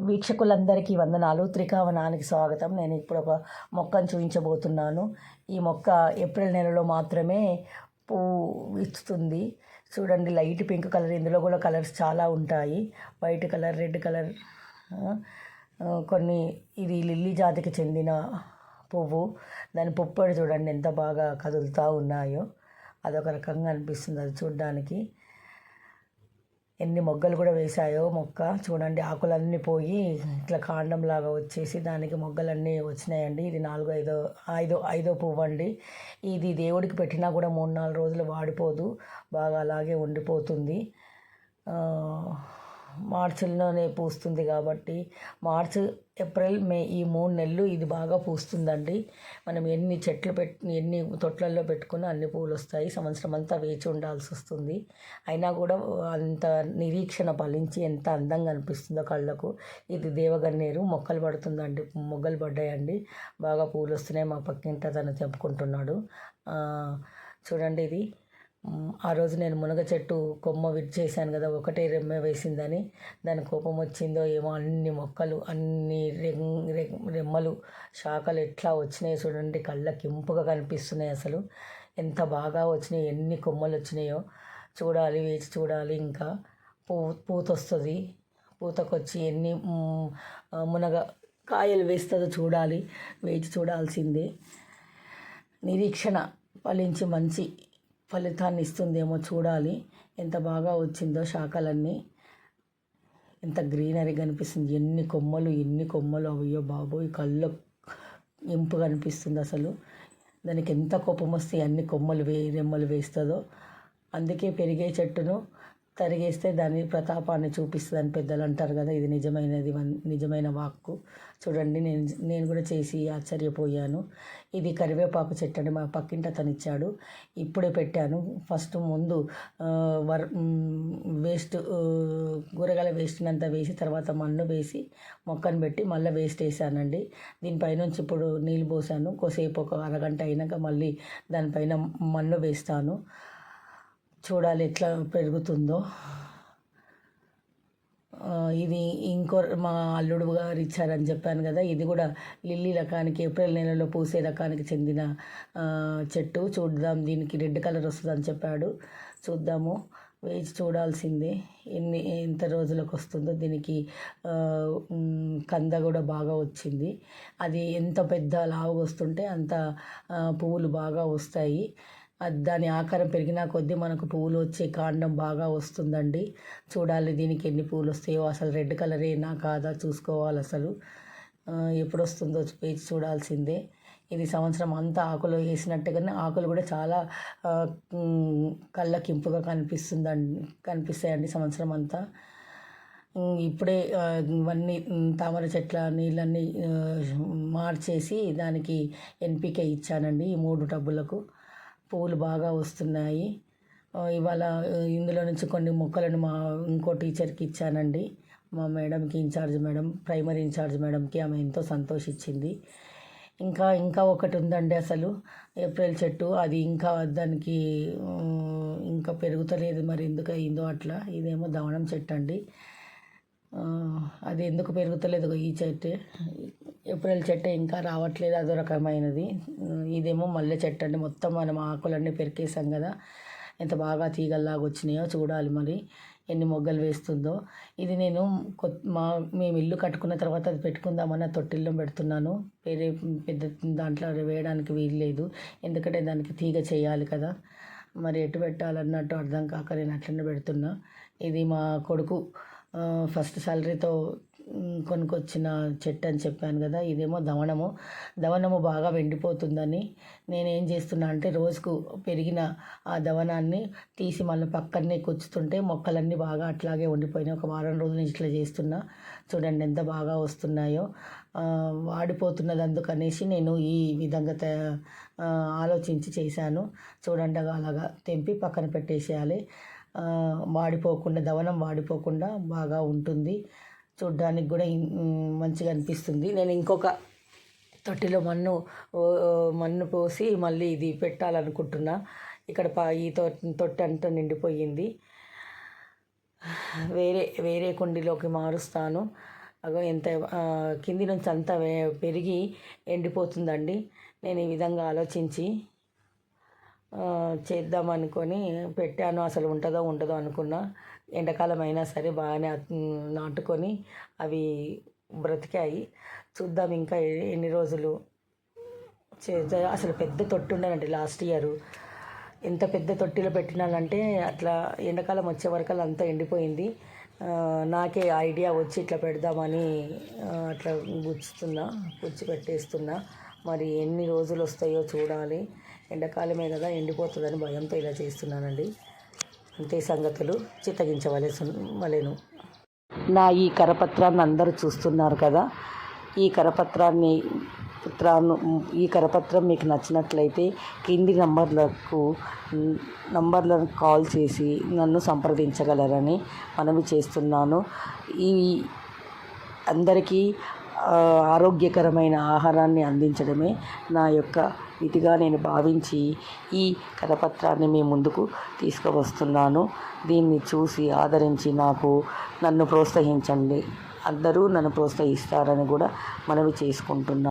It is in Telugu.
వీక్షకులందరికీ వందనాలు. త్రికావనానికి స్వాగతం. నేను ఇప్పుడు ఒక మొక్కను చూపించబోతున్నాను. ఈ మొక్క ఏప్రిల్ నెలలో మాత్రమే పువ్వు ఇస్తుంది చూడండి లైట్ పింక్ కలర్ ఇందులో కూడా కలర్స్ చాలా ఉంటాయి. వైట్ కలర్ రెడ్ కలర్ కొన్ని ఇది లిల్లీ జాతికి చెందిన పువ్వు. దాని పుప్పొడి చూడండి ఎంత బాగా కదులుతూ ఉన్నాయో. అదొక రకంగా అనిపిస్తుంది అది చూడడానికి. ఎన్ని మొగ్గలు కూడా వేసాయో మొక్క చూడండి ఆకులన్నీ పోయి ఇట్లా కాండం లాగా వచ్చేసి దానికి మొగ్గలన్నీ వచ్చినాయండి. ఇది నాలుగు ఐదో ఐదో ఐదో పువ్వు అండి. ఇది దేవుడికి పెట్టినా కూడా మూడు నాలుగు రోజులు వాడిపోదు. బాగా అలాగే ఉండిపోతుంది. మార్చిలోనే పూస్తుంది కాబట్టి మార్చ్ ఏప్రిల్ మే ఈ మూడు నెలలు ఇది బాగా పూస్తుందండి. మనం ఎన్ని చెట్లు పెట్టి ఎన్ని తొట్లల్లో పెట్టుకున్నా అన్ని పూలు వస్తాయి సంవత్సరం అంతా వేచి ఉండాల్సి వస్తుంది అయినా కూడా అంత నిరీక్షణ ఫలించి ఎంత అందంగా అనిపిస్తుందో కళ్ళకు. ఇది దేవగన్నేరు మొక్కలు పడుతుందండి. మొగ్గలు పడ్డాయండి. బాగా పూలు వస్తున్నాయి మా పక్కింట తను చెప్పుకుంటున్నాడు. చూడండి ఇది. ఆ రోజు నేను మునగ చెట్టు కొమ్మ విడిచేసాను కదా ఒకటే రెమ్మ వేసిందని. దాని కోపం వచ్చిందో ఏమో అన్ని మొక్కలు అన్ని రెమ్మలు శాఖలు ఎట్లా వచ్చినాయో చూడండి. కళ్ళకి ఇంపుగా కనిపిస్తున్నాయి అసలు. ఎంత బాగా వచ్చినాయి ఎన్ని కొమ్మలు వచ్చినాయో. చూడాలి వేచి చూడాలి ఇంకా. పూ పూత వస్తుంది. పూతకొచ్చి ఎన్ని మునగ కాయలు వేస్తుందో చూడాలి. వేచి చూడాల్సిందే. నిరీక్షణ ఫలించి మంచి ఫలితాన్ని ఇస్తుందేమో చూడాలి. ఎంత బాగా వచ్చిందో శాఖలన్నీ. ఎంత గ్రీనరీ కనిపిస్తుంది. ఎన్ని కొమ్మలు ఎన్ని కొమ్మలు అయ్యో బాబోయ్ కళ్ళు ఇంపు కనిపిస్తుంది అసలు. దానికి ఎంత కోపం వస్తే అన్ని కొమ్మలు వే రెమ్మలు వేస్తుందో అందుకే పెరిగే చెట్టును తరిగేస్తే దాని ప్రతాపాన్ని చూపిస్తుందని పెద్దలు అంటారు కదా ఇది నిజమైనది నిజమైన వాక్కు. చూడండి నేను నేను కూడా చేసి ఆశ్చర్యపోయాను. ఇది కరివేపాకు చెట్టు అని మా పక్కింట అతను ఇచ్చాడు ఇప్పుడే పెట్టాను. ఫస్ట్ ముందు వర్ వేస్ట్ కూరగాయల వేస్ట్నంత వేసి తర్వాత మన్ను వేసి మొక్కను పెట్టి మళ్ళీ వేస్ట్ వేసానండి. దీనిపైనుంచి ఇప్పుడు నీళ్ళు పోసాను. కొసేపు ఒక అరగంట అయినాక మళ్ళీ దానిపైన మన్ను వేస్తాను. చూడాలి ఎట్లా పెరుగుతుందో. ఇది ఇంకో మా అల్లుడు గారు ఇచ్చారని చెప్పాను కదా ఇది కూడా లిల్లీ రకానికి ఏప్రిల్ నెలలో పూసే రకానికి చెందిన చెట్టు. చూద్దాం దీనికి రెడ్ కలర్ వస్తుందని చెప్పాడు. చూద్దాము వేచి చూడాల్సిందే. ఎన్ని ఎంత రోజులకు వస్తుందో దీనికి కంద కూడా బాగా వచ్చింది. అది ఎంత పెద్ద లావు వస్తుంటే అంత పువ్వులు బాగా వస్తాయి. దాని ఆకారం పెరిగిన కొద్దీ మనకు పువ్వులు వచ్చే కాండం బాగా వస్తుందండి. చూడాలి దీనికి ఎన్ని పువ్వులు వస్తాయో. అసలు రెడ్ కలరే నా కాదా చూసుకోవాలి అసలు. ఎప్పుడు వస్తుందో వేచి చూడాల్సిందే. ఇది సంవత్సరం అంతా ఆకులు వేసినట్టుగానే ఆకులు కూడా చాలా కళ్ళకింపుగా కనిపిస్తుందండి కనిపిస్తాయండి సంవత్సరం అంతా. ఇప్పుడే ఇవన్నీ తామర చెట్ల నీళ్ళన్నీ మార్చేసి దానికి ఎన్పికే ఇచ్చానండి ఈ మూడు టబ్బులకు. పువ్వులు బాగా వస్తున్నాయి. ఇవాళ ఇందులో నుంచి కొన్ని మొక్కలను మా ఇంకో టీచర్కి ఇచ్చానండి. మా మేడంకి ఇన్ఛార్జ్ మేడం ప్రైమరీ ఇన్ఛార్జ్ మేడంకి ఆమె ఎంతో సంతోషించింది. ఇంకా ఇంకా ఒకటి ఉందండి అసలు. ఏప్రిల్ చెట్టు అది ఇంకా దానికి ఇంకా పెరుగుతలేదు మరి ఎందుకు అయిందో అట్లా. ఇదేమో దవనం చెట్టు అండి అది ఎందుకు పెరుగుతలేదు ఈ చెట్టు? ఏప్రిల్ చెట్టు ఇంకా రావట్లేదు అదో రకమైనది. ఇదేమో మల్లె చెట్టు అండి. మొత్తం మనం ఆకులన్నీ పెరికేసాం కదా. ఎంత బాగా తీగల్లాగా వచ్చినాయో చూడాలి మరి ఎన్ని మొగ్గలు వేస్తుందో. ఇది నేను మా మేము ఇల్లు కట్టుకున్న తర్వాత అది పెట్టుకుందామని తొట్టిల్లో పెడుతున్నాను. వేరే పెద్ద దాంట్లో వేయడానికి వీలు లేదు ఎందుకంటే దానికి తీగ చేయాలి కదా. మరి ఎటు పెట్టాలన్నట్టు అర్థం కాక నేను అట్లనే పెడుతున్నా. ఇది మా కొడుకు ఫస్ట్ సాలరీతో కొనుక్కొచ్చిన చెట్టు అని చెప్పాను కదా ఇదేమో దవనము దవనము బాగా వెండిపోతుందని నేను ఏం చేస్తున్నా అంటే రోజుకు పెరిగిన ఆ దవనాన్ని తీసి మళ్ళీ పక్కనే కూర్చుతుంటే మొక్కలన్నీ బాగా అట్లాగే ఉండిపోయినాయి. ఒక వారం రోజుల నుంచి ఇట్లా చేస్తున్నా. చూడండి ఎంత బాగా వస్తున్నాయో. వాడిపోతున్నది అందుకనేసి నేను ఈ విధంగా ఆలోచించి చేశాను. చూడండి అలాగా తెంపి పక్కన పెట్టేసేయాలి. వాడిపోకుండా దవనం వాడిపోకుండా బాగా ఉంటుంది. చూడ్డానికి కూడా మంచిగా అనిపిస్తుంది. నేను ఇంకొక తొట్టిలో మన్ను మన్ను పోసి మళ్ళీ ఇది పెట్టాలనుకుంటున్నా. ఇక్కడ ఈ తొట్టి అంతా నిండిపోయింది. వేరే వేరే కుండీలోకి మారుస్తాను. అగో ఎంత కింది నుంచి అంతా పెరిగి ఎండిపోతుందండి. నేను ఈ విధంగా ఆలోచించి చేద్దాం అనుకొని పెట్టాను. అసలు ఉంటుందో ఉండదో అనుకున్నా. ఎండాకాలం అయినా సరే బాగానే నాటుకొని అవి బ్రతికాయి. చూద్దాం ఇంకా ఎన్ని రోజులు అసలు పెద్ద తొట్టి ఉండేనండి లాస్ట్ ఇయర్. ఎంత పెద్ద తొట్టిలో పెట్టినానంటే అట్లా ఎండాకాలం వచ్చే వరకు అంతా ఎండిపోయింది. నాకే ఐడియా వచ్చి ఇట్లా పెడదామని అట్లా గుచ్చుతున్నా గుచ్చి పెట్టేస్తున్నా. మరి ఎన్ని రోజులు వస్తాయో చూడాలి. ఎండాకాలమే కదా ఎండిపోతుందని భయంతో ఇలా చేస్తున్నానండి. అంతే సంగతులు చిత్తగించవలసి వలెను నా ఈ కరపత్రాన్ని అందరూ చూస్తున్నారు కదా. ఈ కరపత్రాన్ని పత్రాన్ని ఈ కరపత్రం మీకు నచ్చినట్లయితే కింది నంబర్లకు నంబర్లను కాల్ చేసి నన్ను సంప్రదించగలరని మనవి చేస్తున్నాను. ఈ అందరికీ ఆరోగ్యకరమైన ఆహారాన్ని అందించడమే నా యొక్క విధిగా నేను భావించి ఈ కరపత్రాన్ని మీ ముందుకు తీసుకువస్తున్నాను. దీన్ని చూసి ఆదరించి నాకు నన్ను ప్రోత్సహించండి. అందరూ నన్ను ప్రోత్సహిస్తారని కూడా మనవి చేసుకుంటున్నాను